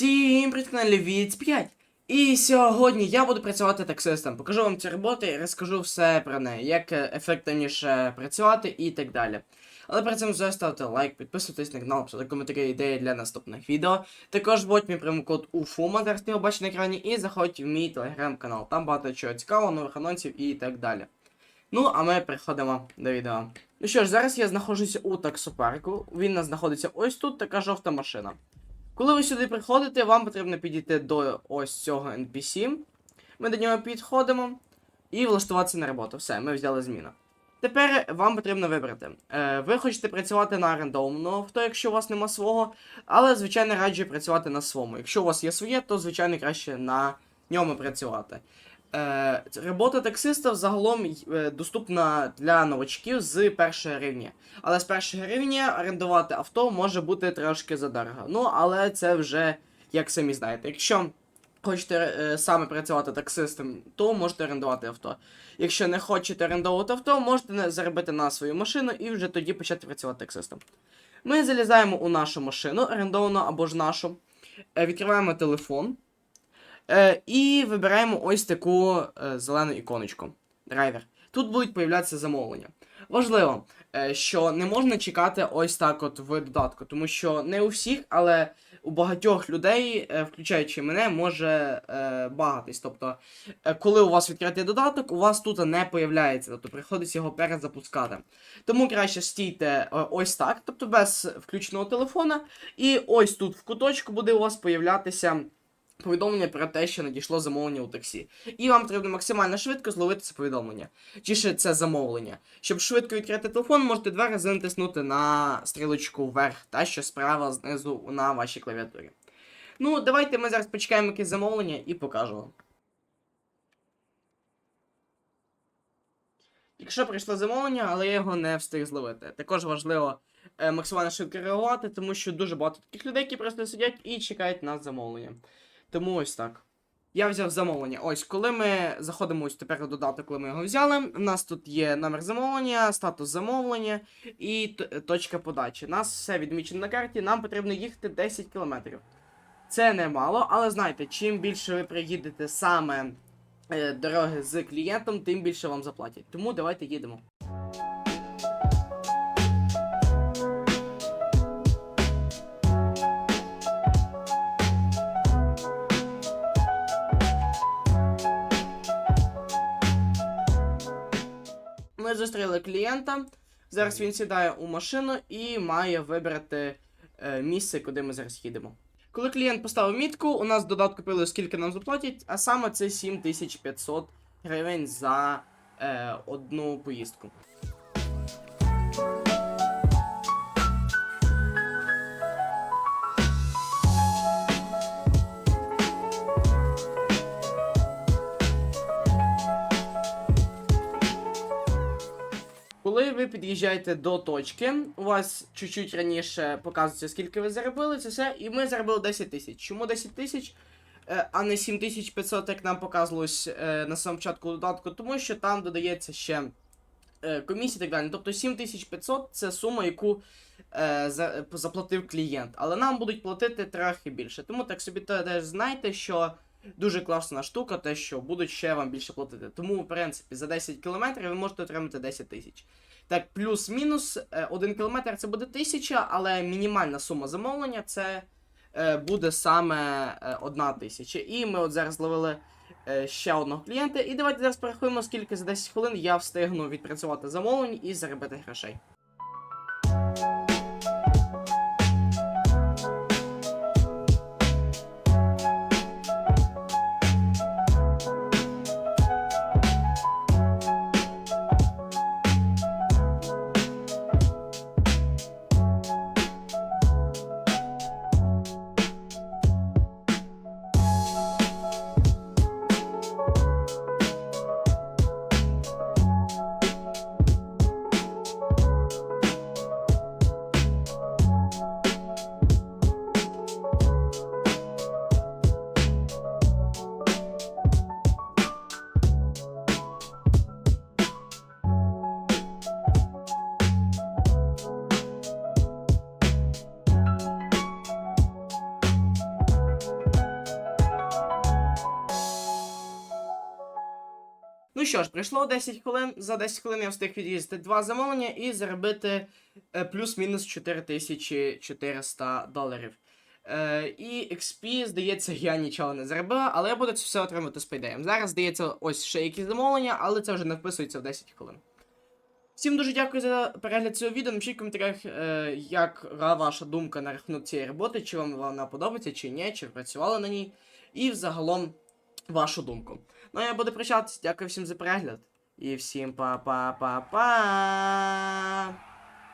Всім привіт каналі від 5. І сьогодні я буду працювати таксистом. Покажу вам ці роботи і розкажу все про неї, як ефективніше працювати і так далі. Але перед цим вже ставте лайк, підписуйтесь на канал, писати коментарі ідеї для наступних відео. Також вводь мій промокод UFUMA, зараз ти бачиш на екрані, і заходь в мій телеграм-канал. Там багато чого цікавого, нових анонсів і так далі. Ну, а ми переходимо до відео. Ну що ж, зараз я знаходжуся у таксопарку. Він знаходиться ось тут, така жовта машина. Коли ви сюди приходите, вам потрібно підійти до ось цього NPC. Ми до нього підходимо і влаштуватися на роботу. Все, ми взяли зміну. Тепер вам потрібно вибрати. Е, ви хочете працювати на рандомно, хто, якщо у вас нема свого, але, звичайно, раджу працювати на своєму. Якщо у вас є своє, то, звичайно, краще на ньому працювати. Е, робота таксиста загалом е, доступна для новачків з першого рівня. Але з першого рівня орендувати авто може бути трошки задорого. Ну, але це вже, як самі знаєте, якщо хочете е, саме працювати таксистом, то можете орендувати авто. Якщо не хочете орендовувати авто, можете заробити на свою машину і вже тоді почати працювати таксистом. Ми залізаємо у нашу машину, орендовану або ж нашу, відкриваємо телефон. Е, і вибираємо ось таку е, зелену іконочку. Драйвер. Тут будуть появлятися замовлення. Важливо, е, що не можна чекати ось так от в додатку, тому що не у всіх, але у багатьох людей, включаючи мене, може багатись. Тобто, коли у вас відкритий додаток, у вас тут не появляється, тобто приходиться його перезапускати. Тому краще стійте ось так, тобто без включеного телефона, і ось тут в куточку буде у вас появлятися повідомлення про те, що надійшло замовлення у таксі. І вам потрібно максимально швидко зловити це повідомлення. Чи ще це замовлення. Щоб швидко відкрити телефон, можете два рази натиснути на стрілочку вверх, та що справа знизу на вашій клавіатурі. Ну, давайте ми зараз почекаємо якесь замовлення і покажу вам. Якщо прийшло замовлення, але я його не встиг зловити. Також важливо е, максимально швидко реагувати, тому що дуже багато таких людей, які просто сидять і чекають на замовлення. Тому ось так. Я взяв замовлення. Ось, коли ми заходимо ось тепер у додаток, коли ми його взяли. У нас тут є номер замовлення, статус замовлення і точка подачі. У нас все відмічено на карті, нам потрібно їхати 10 кілометрів. Це немало, але знайте, чим більше ви приїдете саме е, дороги з клієнтом, тим більше вам заплатять. Тому давайте їдемо. Ми зустріли клієнта. Зараз він сідає у машину і має вибрати е, місце, куди ми зараз їдемо. Коли клієнт поставив мітку, у нас додатку пили, скільки нам заплатять, а саме це 7500 гривень за е, одну поїздку. Коли ви під'їжджаєте до точки, у вас чуть-чуть раніше показується, скільки ви заробили, це все, і ми заробили 10 тисяч. Чому 10 тисяч, е, а не 7500, як нам показувалось е, на самому початку додатку? Тому що там додається ще е, комісія і так далі. Тобто 7500 це сума, яку заплатив клієнт. Але нам будуть платити трохи більше. Тому так собі теж знайте, що дуже класна штука, те, що будуть ще вам більше платити. Тому, в принципі, за 10 кілометрів ви можете отримати 10 тисяч. Так, плюс-мінус, е, 1 кілометр це буде 1000, але мінімальна сума замовлення це е, буде саме е, 1 тисяча. І ми от зараз зловили е, ще одного клієнта. І давайте зараз порахуємо, скільки за 10 хвилин я встигну відпрацювати замовлень і заробити грошей. Ну що ж, пройшло 10 хвилин. За 10 хвилин я встиг від'їздити два замовлення і заробити е, плюс-мінус 4400 доларів. Е, і XP, здається, я нічого не заробила, але я буду це все отримати з пейдеєм. Зараз, здається, ось ще якісь замовлення, але це вже не вписується в 10 хвилин. Всім дуже дякую за перегляд цього відео. Напишіть в коментарях, е, яка ваша думка на рахунок цієї роботи, чи вам вона подобається, чи ні, чи ви працювали на ній. І взагалом вашу думку. Ну а я буду прощатися. Дякую всім за перегляд. І всім па-па-па-па.